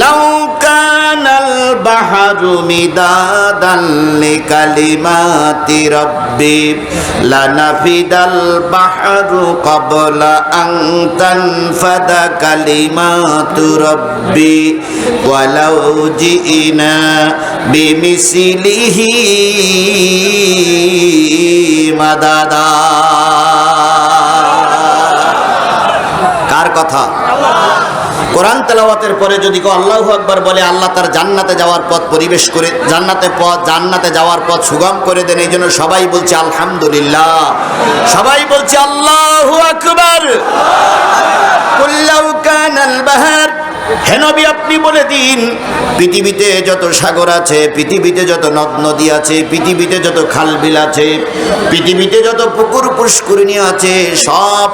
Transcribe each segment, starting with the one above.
লাউ কানাল বাহরু মিদাদান লিকালিমাতি রাব্বি, লানাফিদাল বাহরু ক্বাবলা আন তানফাদা কালিমাতু রাব্বি, ওয়ালাউ জিইনা বিমিসলিহি মাদাদা। কার কথা? কোরআন তেলাওয়াতের পরে যদি কেউ আল্লাহু আকবার বলে, আল্লাহ তার জান্নাতে যাওয়ার পথ পরিবেশ করে, জান্নাতে পথ, জান্নাতে যাওয়ার পথ সুগম করে দেন, এই জন্য সবাই বলছে আলহামদুলিল্লাহ। সবাই বলছে আল্লাহু আকবর। কুল্লাউ কানাল বাহার। হে নবী, আপনি বলে দিন, পৃথিবীতে যত সাগর আছে, পৃথিবীতে যত নদ নদী আছে, পৃথিবীতে যত খাল বিল আছে, পৃথিবীতে যত পুকুর পুষ্করিণী আছে, সব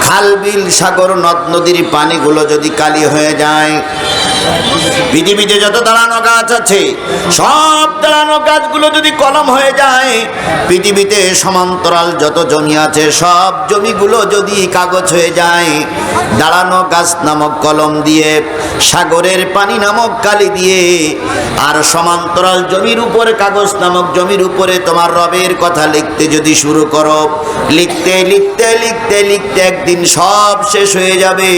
খাল বিল, সাগর, নদ নদীর পানিগুলো যদি কালি হয়ে যায় পৃথিবীতে যত দাঁড়ানো গাছ আছে, সব দাঁড়ানো গাছগুলো যদি কলম হয়ে যায়, পৃথিবীতে সমান্তরাল যত জমি আছে, সব জমিগুলো যদি কাগজ হয়ে যায় দাঁড়ানো গাছ নামক কলম দিয়ে, সাগরের পানি নামক কালি দিয়ে, আর সমান্তরাল জমির উপরে কাগজ নামক জমির উপরে তোমার রবের কথা লিখতে যদি শুরু করো, লিখতে লিখতে লিখতে লিখতে একদিন সব শেষ হয়ে যাবে।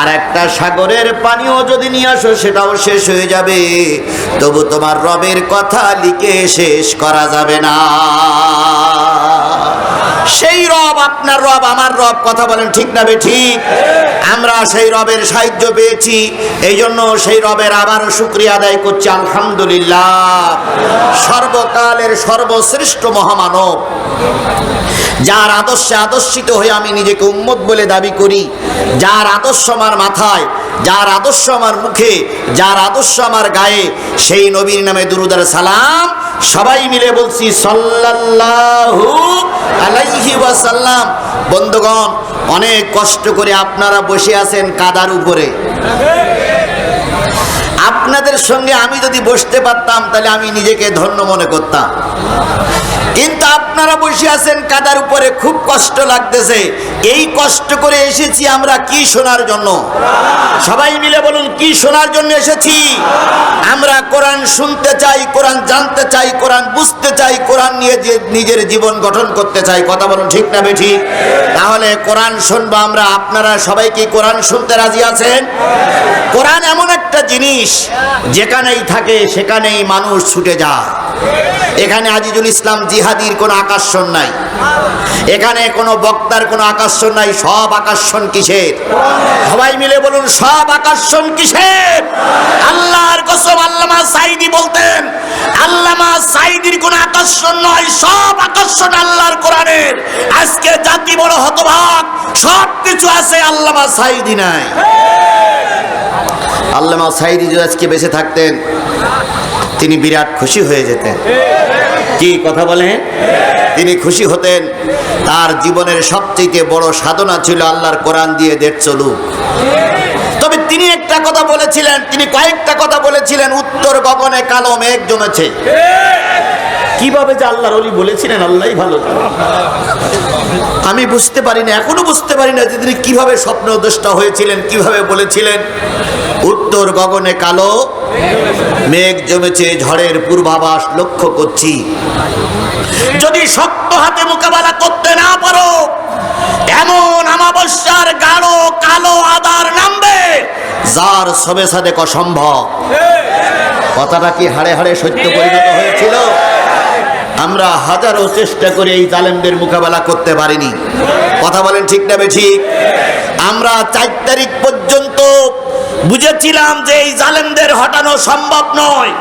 আর একটা সাগরের পানিও যদি নিয়ে আসো, সেটাও শেষ হয়ে যাবে। তবু তোমার রবের কথা লিখে শেষ করা যাবে না। সেই রব, আপনার রব, আমার রব, কথা বলেন ঠিক না বে ঠিক? আমরা সেই রবের সাহায্য পেয়েছি এই জন্য সেই রবের আবারও শুক্রিয়া আদায় করছি, আলহামদুলিল্লাহ। সর্বকালের সর্বশ্রেষ্ঠ মহামানব, যার আদর্শে আদর্শিত হয়ে আমি নিজেকে উম্মত বলে দাবি করি, যার আদর্শ আমার মাথায়, যার আদর্শ আমার মুখে, যার আদর্শ আমার গায়ে, সেই নবীর নামে দুরুদার সালাম, সবাই মিলে বলছি, সাল্লাল্লাহু আলাইহি ওয়াসাল্লাম, বন্ধুগণ, অনেক কষ্ট করে আপনারা বসে আছেন কাদার উপরে। আপনাদের সঙ্গে আমি যদি বসতে পারতাম, তাহলে আমি নিজেকে ধন্য মনে করতাম। কিন্তু আপনারা বসে আছেন, কাদার উপরে খুব কষ্ট লাগতেছে। এই কষ্ট করে এসেছি আমরা কি শোনার জন্য? সবাই মিলে বলুন, কি শোনার জন্য এসেছি? আমরা কোরআন শুনতে চাই, কোরআন জানতে চাই, কোরআন বুঝতে চাই, কোরআন নিয়ে নিজের জীবন গঠন করতে চাই। কথা বলুন, ঠিক না বেঠি? তাহলে কোরআন শুনব আমরা। আপনারা সবাই কি কোরআন শুনতে রাজি আছেন? কোরআন এমন একটা জিনিস যেখানেই থাকে, সেখানেই মানুষ ছুটে যায়। এখানে আজিজুল ইসলাম জিহাদির কোনো আকর্ষণ নাই। এখানে কোনো বক্তার কোনো আকর্ষণ নাই, সব আকর্ষণ কিসের? সবাই মিলে বলুন, সব আকর্ষণ কিসের? আল্লাহর কসম আল্লামা সাইদি বলতেন, আল্লামা সাইদির কোনো আকর্ষণ নয়, সব আকর্ষণ আল্লাহর কোরআনের। আজকে জাতি বড় হতভাগ, সব কিছু আছে আল্লামা সাইদি নাই। আল্লামা সাইদি যদি আজকে বেঁচে থাকতেন, তিনি বিরাট খুশি হয়ে যেতেন। কি কথা বলেন। তিনি খুশি হতেন। তার জীবনের সবচেয়ে বড় সাধনা ছিল আল্লাহর কোরআন দিয়ে দেড় চলুক তবে তিনি একটা কথা বলেছিলেন তিনি কয়েকটা কথা বলেছিলেন উত্তর গগনে কালো মেঘ জমেছে। কীভাবে যে আল্লাহর অলি বলেছিলেন আল্লাহই ভালো আমি বুঝতে পারি না এখনও বুঝতে পারি না যে তিনি কীভাবে স্বপ্ন দোষটা হয়েছিলেন কীভাবে বলেছিলেন। উত্তর গগনে কালো। মেঘ জমেছে ঝড়ের পূর্বাভাস লক্ষ্য করছি। যদি শক্ত হাতে মোকাবেলা করতে না পারো, এমন আমাবস্যার গাঢ় কালো আদার নামবে, যার সবে সাদে অসম্ভব। কথাটা কি হাড়ে হাড়ে সত্য পরিণত হয়েছিল? আমরা হাজারো চেষ্টা করে এই জালেমদের মোকাবেলা করতে পারিনি। কথা বলেন ঠিক না ঠিক? আমরা চার তারিখ পর্যন্ত বুঝেছিলাম যে এই জালেমদের হটানো সম্ভব নয়।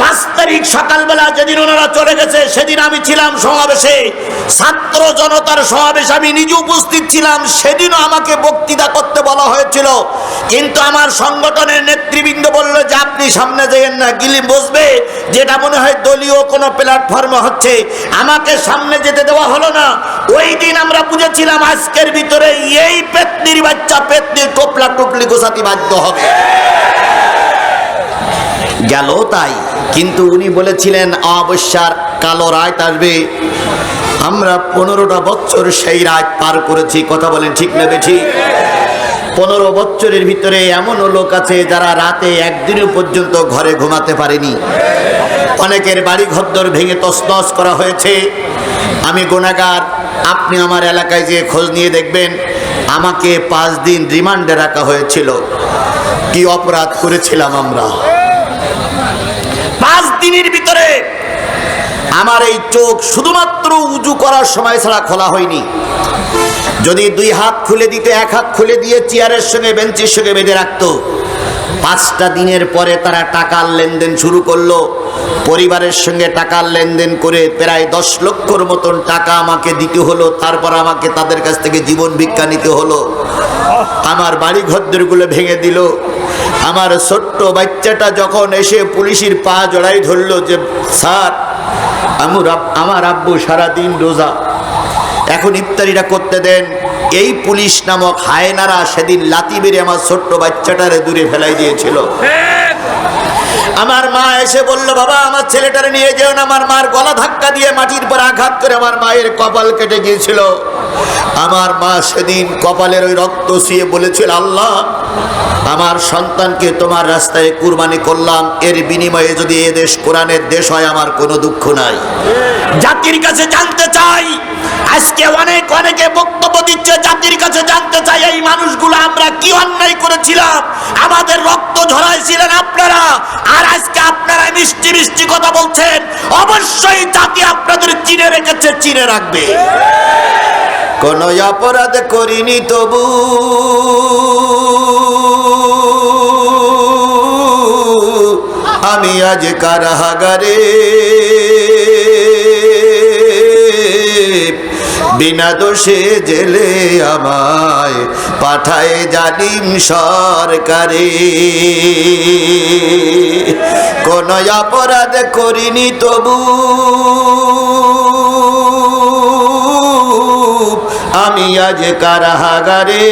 পাঁচ তারিখ সকালবেলা যেদিন ওনারা চলে গেছে, সেদিন আমি ছিলাম সমাবেশে। ছাত্র জনতার সমাবেশে আমি নিজে উপস্থিত ছিলাম, সেদিনও আমাকে বক্তৃতা করতে বলা হয়েছিল। কিন্তু আমার সংগঠনের নেতৃবৃন্দ বলল যে আপনি সামনে যেয়েন না, গিলি বসবে, যেটা মনে হয় দলীয় কোনো প্ল্যাটফর্মে হচ্ছে, আমাকে সামনে যেতে দেওয়া হলো না। ওই দিন আমরা বুঝেছিলাম আজকের ভিতরে এই পেতনির বাচ্চা, পেতনির টোপলা টুপলি গোসাতি বাধ্য হবে। গেল তাই, কিন্তু উনি বলেছিলেন অবস্যার কালো রায় আসবে। আমরা পনেরোটা বছর সেই রাত পার করেছি, কথা বলেন ঠিক নেবে ঠিক পনেরো বছরের ভিতরে এমনও লোক আছে যারা রাতে একদিনও পর্যন্ত ঘরে ঘুমাতে পারেনি। অনেকের বাড়ি ঘরদর ভেঙে তসতস করা হয়েছে। আমি গোনাগার আপনি আমার এলাকায় যে খোঁজ নিয়ে দেখবেন, আমাকে পাঁচ দিন রিমান্ডে রাখা হয়েছিল। কি অপরাধ করেছিলাম আমরা? পাঁচ দিনের ভিতরে আমার এই চোখ শুধুমাত্র উজু করার সময় ছাড়া খোলা হয়নি। যদি দুই হাত খুলে দিতে, এক হাত খুলে দিয়ে চেয়ারের সঙ্গে, বেঞ্চের সঙ্গে বেঁধে রাখতো। পাঁচটা দিনের পরে তারা টাকার লেনদেন শুরু করল। পরিবারের সঙ্গে টাকার লেনদেন করে প্রায় দশ লক্ষর মতন টাকা আমাকে দিতে হলো। তারপর আমাকে তাদের কাছ থেকে জীবন ভিক্ষা নিতে হলো। আমার বাড়ি ঘরদরগুলো ভেঙে দিল। আমার ছোট্ট বাচ্চাটা যখন এসে পুলিশের পা জড়াই ধরলো যে, স্যার আমার আমার আব্বু সারাদিন রোজা। এখন ইফতারিটা করতে দেন। এই পুলিশ নামক হায়নারা সেদিন লাতি মেরে আমার ছোট্ট বাচ্চাটারে দূরে ফেলাই দিয়েছিল। আমার মা এসে বলল, বাবা, আমার ছেলেটারে নিয়ে যেও না। আমার মার গলা ধাক্কা দিয়ে মাটির পর আঘাত করে আমার মায়ের কপাল কেটে গিয়েছিল। আমার মা সেদিন কপালের ওই রক্ত শুয়ে বলেছিল, আল্লাহ আমার সন্তানকে তোমার রাস্তায় কুরবানি করলাম। এর বিনিময়ে যদি এ দেশ, কোরআনের দেশ হয়, আমার কোনো দুঃখ নাই। জাতির কাছে জানতে চাই, আজকে অনেক অনেকে বক্তব্য দিচ্ছে, জাতির কাছে জানতে চাই, এই মানুষগুলো আমরা কি অন্যায় করেছিলাম? আমাদের রক্ত ঝরাইছিলেন আপনারা, আর আজকে আপনারা মিষ্টি মিষ্টি কথা বলছেন। অবশ্যই জাতি আপনাদের চিনে রেখেছে, চিনে রাখবে। কোন অপরাধ করিনি তবু। আমি আজ কার হাগারে বিনা দোষে জেলে আমায় পাঠায় জালিম সরকারে। কোন অপরাধ করিনি তবু। আমি আজ কারাগারে।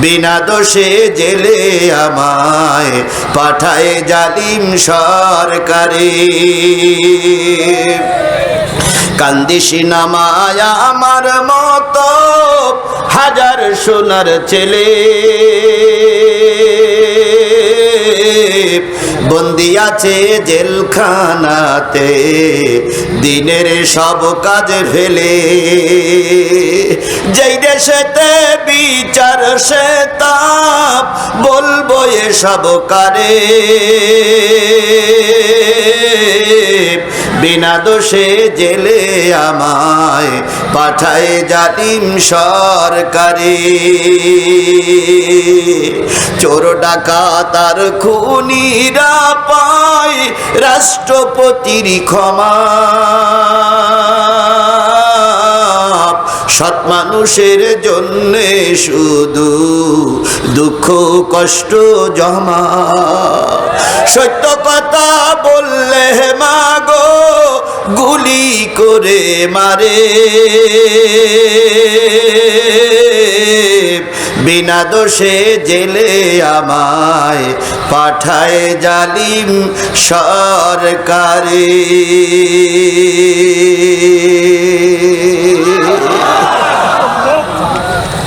বিনা দোষে জেলে আমায় পাঠায় জালিম সরকারে। কান্দিসি নামায়া আমার মতো হাজার সোনার ছেলে। বন্দি আছে জেলখানাতে। দিনের সব কাজ ফেলে। যেই দেশেতে বিচার, সে তাপ বলব এসব কারে। বিনা দোষে জেলে আমায় পাঠায় জালিম সরকারি। চোর ডাকা তার খুনিরা পায় রাষ্ট্রপতির ক্ষমা। সৎ মানুষের জন্যে শুধু দুঃখ কষ্ট জমা। সত্য কথা বললে মাগো, গুলি করে মারে। বিনা দোষে জেলে আমায় পাঠায় জালিম সরকারে।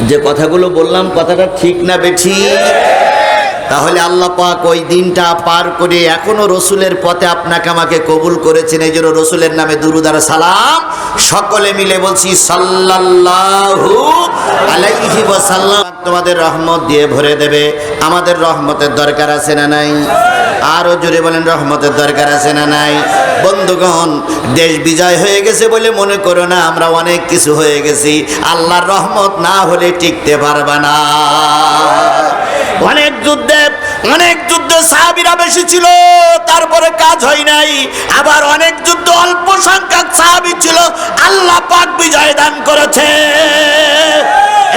যে কথাগুলো বললাম, কথাটা ঠিক না বেঠি? তাহলে আল্লাহ পাক ওই দিনটা পার করে এখনও রসুলের পথে আপনাকে আমাকে কবুল করেছেন। এই জন্য রসুলের নামে দুরুদার সালাম। সকলে মিলে বলছি, সাল্লাল্লাহু আলাইহি ওয়াসাল্লাম। তোমাদের রহমত দিয়ে ভরে দেবে। আমাদের রহমতের দরকার আছে না নাই? আরও জোরে বলেন, রহমতের দরকার আছে না নাই? বন্ধুগণ, দেশ বিজয় হয়ে গেছে বলে মনে করো না, আমরা অনেক কিছু হয়ে গেছি। আল্লাহর রহমত না হলে টিকতে পারবে না। অনেক যুদ্ধে অনেক যুদ্ধে সাহাবিরা বেশি ছিল, তারপরে কাজ হয় নাই। আবার অনেক যুদ্ধ অল্প সংখ্যক সাহাবি ছিল, আল্লাহ পাক বিজয় দান করেছে।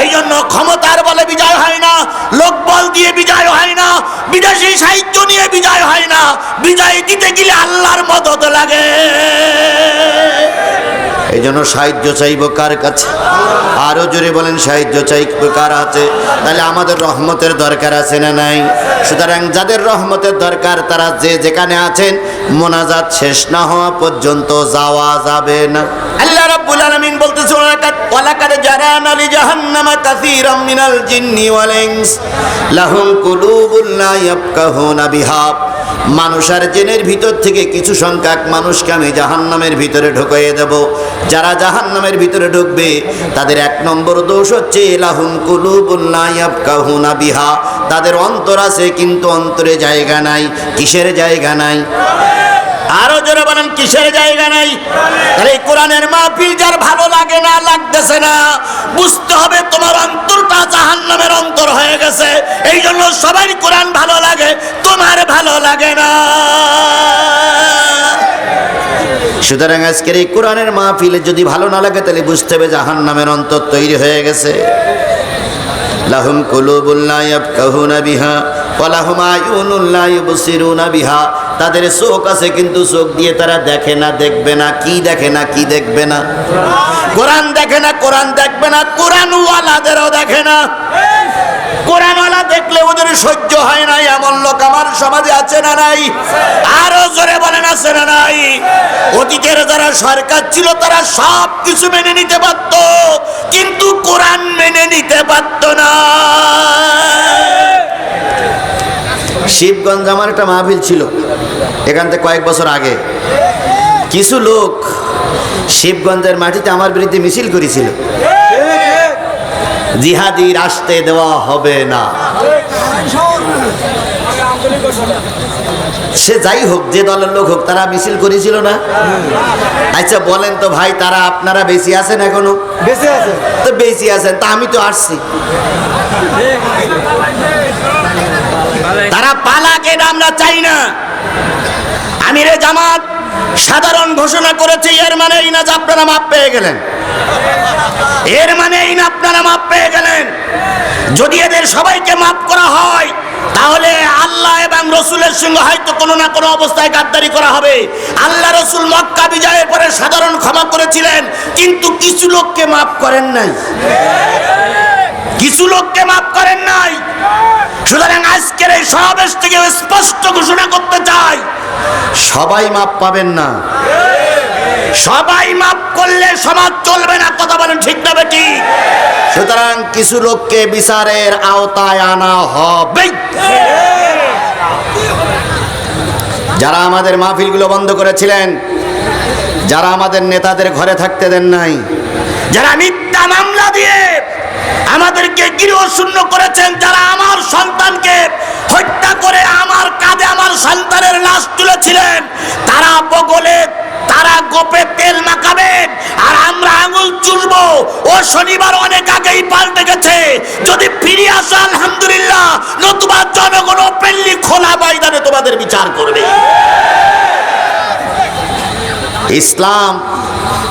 এই জন্য ক্ষমতার বলে বিজয় হয় না লোকবল দিয়ে বিজয় হয় না, বিদেশি সাহিত্য নিয়ে বিজয় হয় না, বিজয় দিতে গেলে আল্লাহর মদত লাগে। এই জন্য সাহায্য চাইব কার কাছে? আরও জোরে বলেন, সাহায্য চাইব কার আছে তাহলে আমাদের রহমতের দরকার আছে না নাই? সুতরাং যাদের রহমতের দরকার, তারা যে যেখানে আছেন, মোনাজাত শেষ না হওয়া পর্যন্ত যাওয়া যাবে না। আল্লাহ রাব্বুল আলামিন বলতেছে ওয়ালাকাদ জারানা লিজাহান্নামা কাসীরাম মিনাল জিন্নি ওয়াল ইনস। লাহুম কুলুবুন লা ইয়াফকাহুনা বিহা। মানুষ আর জেনের ভিতর থেকে কিছু সংখ্যক মানুষকে আমি জাহান্নামের ভিতরে ঢুকিয়ে দেব। যারা জাহান্নামের ভিতরে ঢুকবে, তাদের এক নম্বর দোষ হচ্ছে লা ইয়াফকাহুনা বিহা। তাদের অন্তর আছে কিন্তু অন্তরে জায়গা নাই, কিসের জায়গা নাই? আরও জোরে বলেন, কিসের জায়গা নাই? তাহলে কোরআনের মাহফিল যার ভালো লাগে না, লাগতেছে না, বুঝতে হবে তোমার অন্তরটা জাহান্নামের অন্তর হয়ে গেছে। এই জন্য সবাই কোরআন ভালো লাগে, তোমার ভালো লাগে না। সুতরাং আজকের এই কোরআনের মাহফিলে যদি ভালো না লাগে, তাহলে বুঝতে হবে জাহান্নামের অন্তর তৈরি হয়ে গেছে। লাহুম কুলুবুল্লা ইয়াফকাহুনা বিহা ওয়ালাহুম আয়ুনুল্লা ইউবসিরুনা বিহা। তাদের চোখ আছে কিন্তু চোখ দিয়ে তারা দেখে না, দেখবে না, কি দেখে না, কি দেখবে না। কোরআন দেখে না, কোরআন দেখবে না কোরআন ওয়ালাদেরও দেখে না। কোরআনওয়ালা দেখলে ওদের সহ্য হয় না এমন লোক আমার সমাজে আছে না নাই? আরও জোরে বলেন, আছে না নাই? অতীতের যারা সরকার ছিল, তারা সব কিছু মেনে নিতে পারত, কিন্তু কোরআন মেনে নিতে পারত না। শিবগঞ্জ আমার একটা মাহফিল ছিল এখান থেকে কয়েক বছর আগে। কিছু লোক শিবগঞ্জের মাটিতে আমার বিরুদ্ধে মিছিল করেছিল। জিহাদি আসতে দেওয়া হবে না। সে যাই হোক যে দলের লোক হোক তারা মিছিল করেছিল না। আচ্ছা বলেন তো ভাই তারা আপনারা বেশি আছেন এখনও? বেঁচে আছে তো বেশি আছেন তা আমি তো আসছি। তারা পালা পালাকে আমরা চাই না। আমিরে জামাত সাধারণ ঘোষণা করেছে, এর মানে এই না যে আপনারা মাপ পেয়ে গেলেন। এর মানে এই না আপনারা মাপ পেয়ে গেলেন। যদি এদের সবাইকে মাফ করা হয়, তাহলে আল্লাহ এবং রসুলের সঙ্গে হয়তো কোনো না কোনো অবস্থায় গাদ্দারি করা হবে। আল্লাহ রসুল মক্কা বিজয়ের পরে সাধারণ ক্ষমা করেছিলেন, কিন্তু কিছু লোককে মাফ করেন নাই। কিছু লোককে মাফ করেন নাই। সুতরাং আজকের এই সমাবেশ থেকে স্পষ্ট ঘোষণা করতে চাই। সবাই মাপ পাবেন না। সবাই মাপ করলে সমাজ চলবে না কথা বলেন ঠিক না বেটি সুতরাং কিছু লোককে বিচারের আওতায় আনা হবে। যারা আমাদের মাহফিলগুলো বন্ধ করেছিলেন যারা আমাদের নেতাদের ঘরে থাকতে দেন নাই যারা মিথ্যা দিয়ে আমাদেরকে গৃহ শূন্য করেছেন যারা আমার সন্তানকে হত্যা করে আমার কাঁধে আমার সন্তানের লাশ তুলেছিলেন। তারা বগলে, তারা গোপে তেল মাখাবেন আর আমরা আঙুল চুষবো ও শনিবার অনেক আগেই পাল্টে গেছে। যদি ফিরে আসো, আলহামদুলিল্লাহ, নতুবা জনগণ ওপেনলি খোলা ময়দানে তোমাদের বিচার করবে। ইসলাম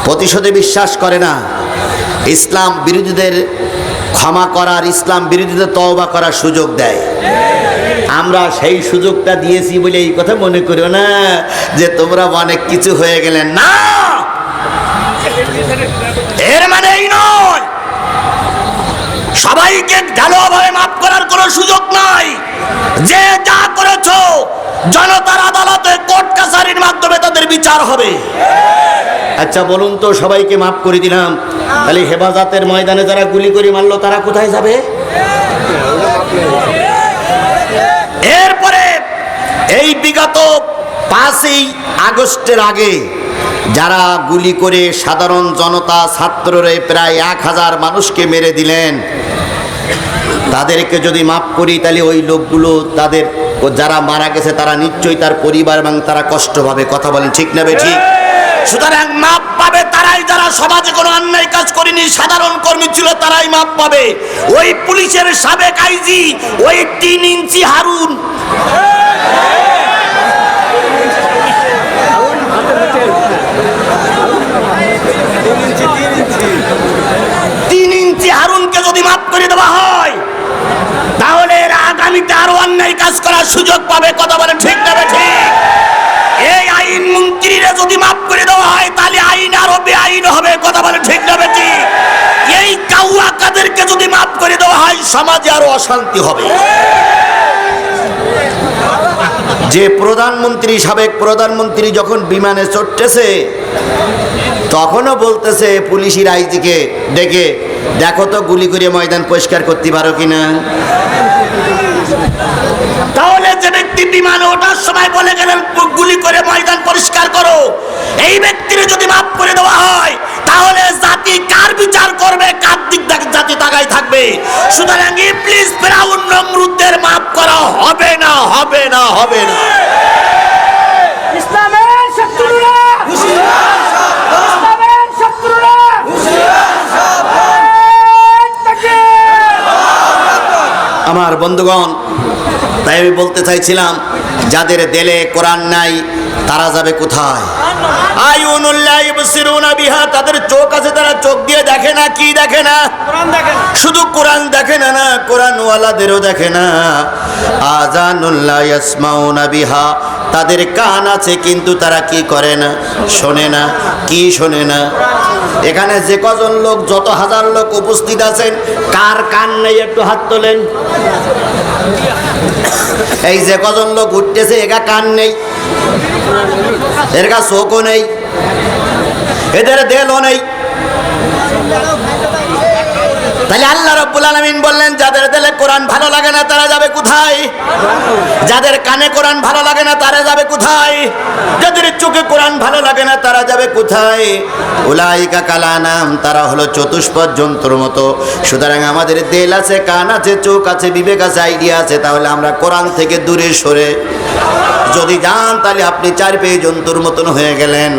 প্রতিশোধে বিশ্বাস করে না। ইসলাম বিরোধীদের ক্ষমা করার, ইসলাম বিরোধীদের তওবা করার সুযোগ দেয়। আমরা সেই সুযোগটা দিয়েছি বলে এই কথা মনে করো না, যে তোমরা অনেক কিছু হয়ে গেলেন না। এর মানে এই নয়, সবাইকে ঢালোভাবে মাফ করার কোনো সুযোগ নাই। যে যা করেছ, জনতার আদালতে কোর্ট কাছারির মাধ্যমে তাদের বিচার হবে। আচ্ছা বলুন তো, সবাইকে মাফ করে দিলাম। তাহলে হেফাজতের ময়দানে যারা গুলি করে মারলো, তারা কোথায় যাবে? এরপরে এই বিগত পাঁচই আগস্টের আগে যারা গুলি করে সাধারণ জনতা, ছাত্ররে প্রায় এক হাজার মানুষকে মেরে দিলেন, তাদেরকে যদি মাফ করি, তাহলে ওই লোকগুলো তাদের, যারা মারা গেছে, তারা নিশ্চয়ই তার পরিবার এবং তারা কষ্ট পাবে। কথা বলেন, ঠিক নেবে ঠিক? সুতরাং মাপ পাবে তারাই যারা সমাজে কোনো অন্যায় কাজ করেনি, সাধারণ কর্মী ছিল তারাই মাপ পাবে। ওই পুলিশের সাবেক আইজি, ওই তিন ইঞ্চি হারুন। তিন ইঞ্চি হারুনকে যদি মাফ করে দেওয়া হয়, তাহলে এরা আগামীতে আরও অন্যায় কাজ করার সুযোগ পাবে। কথা যদি মাফ করে দেওয়া হয়, তাহলে আইন আরও বেআইন হবে। কথা বলেন ঠিক না ঠিক এই কাউয়া কাদেরকে যদি মাফ করে দেওয়া হয়, সমাজে আরও অশান্তি হবে। যে প্রধানমন্ত্রী, সাবেক প্রধানমন্ত্রী যখন বিমানে চড়তেছে, তখনও বলতেছে, পুলিশের আইজিকে ডেকে, দেখো তো, গুলি করে ময়দান পরিষ্কার করতে পারো কিনা? যে ব্যক্তি বিমানে ওঠার সময় বলে গেলেন গুলি করে ময়দান পরিষ্কার করো। এই ব্যক্তির যদি মাফ করে দেওয়া হয় তাহলে জাতি কার বিচার করবে? কার দিক জাতি তাকাই থাকবে? সুতরাং ইবলিস ফেরাউন নমরুদদের মাফ করা হবে না হবে না হবে না। ইসলামের শত্রুরা! আমার বন্ধুগণ তাই আমি বলতে চাইছিলাম যাদের দেলে কোরআন নাই তারা যাবে কোথায়? বিহা তাদের চোখ আছে তারা চোখ দিয়ে দেখে না কি দেখে না? শুধু কোরআন দেখে না না কোরআন ওয়ালাদেরও দেখে না। আজানুল্লাহ বিহা তাদের কান আছে কিন্তু তারা কি করে না? শোনে না কি শোনে না? এখানে যে কজন লোক, যত হাজার লোক উপস্থিত আছেন, কার কান নেই একটু হাত তোলেন। এই যে কজন লোক উঠতেছে একা কান নেই, এর কা চোখও নেই, এদের দেলও নেই। তাহলে আল্লাহ রব্বুল আলমিন বললেন, যাদের দেলে কোরআন ভালো লাগে না, তারা যাবে কোথায়? যাদের কানে কোরআন ভালো লাগে না, তারা যাবে কোথায়? যাদের চোখে কোরআন ভালো লাগে না, তারা যাবে কোথায়? উলাইকা কালানাম তারা হলো চতুষ্পদ জন্তুর মতো। সুতরাং আমাদের দেল আছে, কান আছে, চোখ আছে, বিবেক আছে, আইডিয়া আছে, তাহলে আমরা কোরআন থেকে দূরে সরে। যদি যান, তাহলে আপনি চার পেয়ে জন্তুর মতন হয়ে গেলেন।